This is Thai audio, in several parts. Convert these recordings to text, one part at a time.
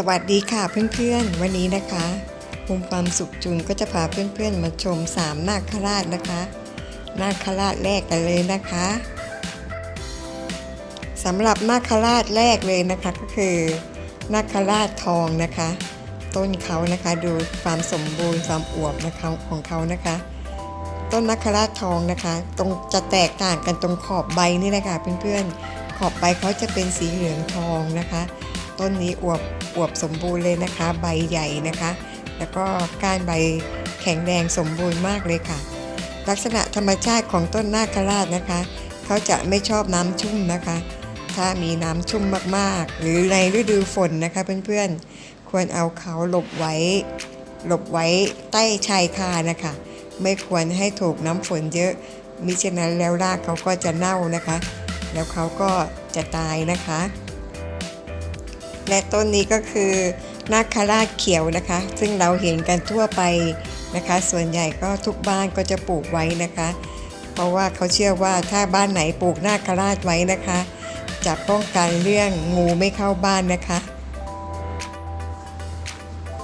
สวัสดีค่ะเพื่อนๆ วันนี้นะคะภูมิความสุขจุนก็จะพาเพื่อนๆ มาชมสามนาคราชนะคะนาคราชแรกกันเลยนะคะสำหรับนาคราชแรกเลยนะคะก็คือนาคราชทองนะคะ ต้นเขานะคะดูความสมบูรณ์ความอวบนะคะของเขานะคะ ต้นนาคราชทองนะคะ ตรงจะแตกต่างกันตรงขอบใบนี่แหละค่ะเพื่อนๆขอบใบเขาจะเป็นสีเหลืองทองนะคะ ต้นนี้อวบอวบสมบูรณ์เลยนะคะ ใบใหญ่นะคะ แล้วก็ก้านใบแข็งแรงสมบูรณ์มากเลยค่ะ ลักษณะธรรมชาติของต้นนาคราชนะคะ เขาจะไม่ชอบน้ำชุ่มนะคะ ถ้ามีน้ำชุ่มมากๆ หรือในฤดูฝนนะคะเพื่อนๆ ควรเอาเขาหลบไว้ หลบไว้ใต้ชายคานะคะ ไม่ควรให้ถูกน้ำฝนเยอะ มิฉะนั้นแล้วรากเขาก็จะเน่านะคะ แล้วเขาก็จะตายนะคะ และต้นนี้ก็คือนาคราชเขียวนะคะ ซึ่งเราเห็นกันทั่วไปนะคะ ส่วนใหญ่ก็ทุกบ้านก็จะปลูกไว้นะคะ เพราะว่าเขาเชื่อว่าถ้าบ้านไหนปลูกนาคราชไว้นะคะ จะป้องกันเรื่องงูไม่เข้าบ้านนะคะ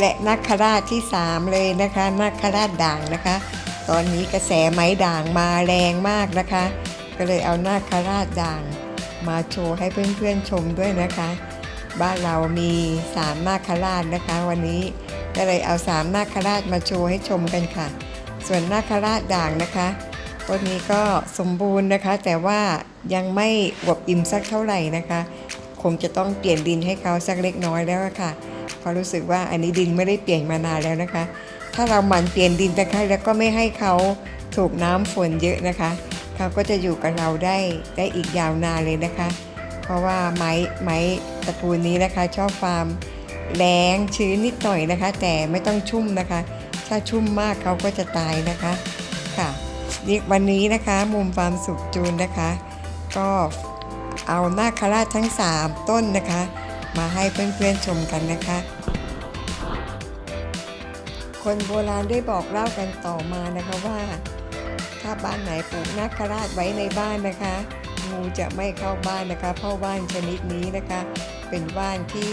และนาคราชที่ 3 เลยนะคะนาคราชด่างนะคะ ตอนนี้กระแสไม้ด่างมาแรงมากนะคะ ก็เลยเอานาคราชด่างมาโชว์ให้เพื่อนๆชมด้วยนะคะ บ้านเรามีสามนาคราชนะคะ วันนี้ก็เลยเอาสามนาคราชมาโชว์ให้ชมกันค่ะ ส่วนนาคราชด่างนะคะต้นนี้ก็สมบูรณ์นะคะ แต่ว่ายังไม่อวบอิ่มสักเท่าไหร่นะคะ คงจะต้องเปลี่ยนดินให้เขาสักเล็กน้อยแล้วะค่ะเพราะรู้สึกว่าอันนี้ดินไม่ได้เปลี่ยนมานานแล้วนะคะ ถ้าเราหมั่นเปลี่ยนดินนะคะแล้วก็ไม่ให้เขาถูกน้ำฝนเยอะนะคะ เขาก็จะอยู่กับเราได้ได้อีกยาวนานเลยนะคะ เพราะว่าไม้ไม้ตระกูลนี้นะคะ ชอบความแรงชื้นนิดหน่อยนะคะ แต่ไม่ต้องชุ่มนะคะ ถ้าชุ่มมากเขาก็จะตายนะคะค่ะนี่วันนี้นะคะมุมความสุขจูนนะคะ ก็เอาหนาคาราชทั้ง 3 ต้นนะคะ มาให้เพื่อนๆชมกันนะคะ คนโบราณได้บอกเล่ากันต่อมานะคะว่า ถ้าบ้านไหนปลูกนาคราชไว้ในบ้านนะคะ งูจะไม่เข้าบ้านนะคะ เพราะว่านชนิดนี้นะคะ เป็นว่านที่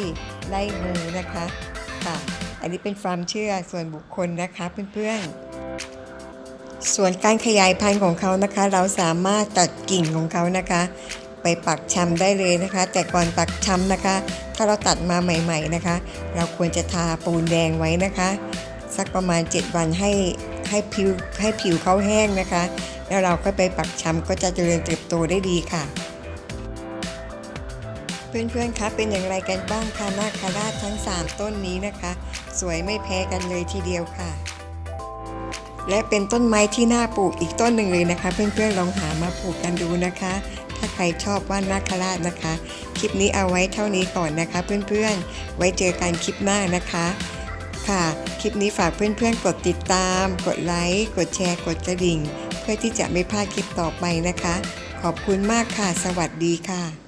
ไล่งูนะคะค่ะ อันนี้เป็นความเชื่อส่วนบุคคลนะคะเพื่อนๆ ส่วนการขยายพันธุ์ของเขานะคะ เราสามารถตัดกิ่งของเขานะคะ ไปปักชำได้เลยนะคะ แต่ก่อนปักชำนะคะ ถ้าเราตัดมาใหม่ ๆนะคะ เราควรจะทาปูนแดงไว้นะคะ สักประมาณ 7 วันให้ ให้ผิวให้ผิวเขาแห้งนะคะ แล้วเราก็ไปปักชำก็จะเจริญเติบโตได้ดีค่ะ เพื่อนๆคะเป็นอย่างไรกันบ้างคะนาคาราชทั้ง 3 ต้นนี้นะคะ สวยไม่แพ้กันเลยทีเดียวค่ะ และเป็นต้นไม้ที่น่าปลูกอีกต้นหนึ่งเลยนะคะ เพื่อนๆลองหามาปลูกกันดูนะคะ ถ้าใครชอบว่านนาคราชนะคะ คลิปนี้เอาไว้เท่านี้ก่อนนะคะ เพื่อนๆ ไว้เจอกันคลิปหน้านะคะ ค่ะ คลิปนี้ฝากเพื่อนๆ กดติดตาม กดไลค์ กดแชร์ กดกระดิ่ง เพื่อที่จะไม่พลาดคลิปต่อไปนะคะ ขอบคุณมากค่ะ สวัสดีค่ะ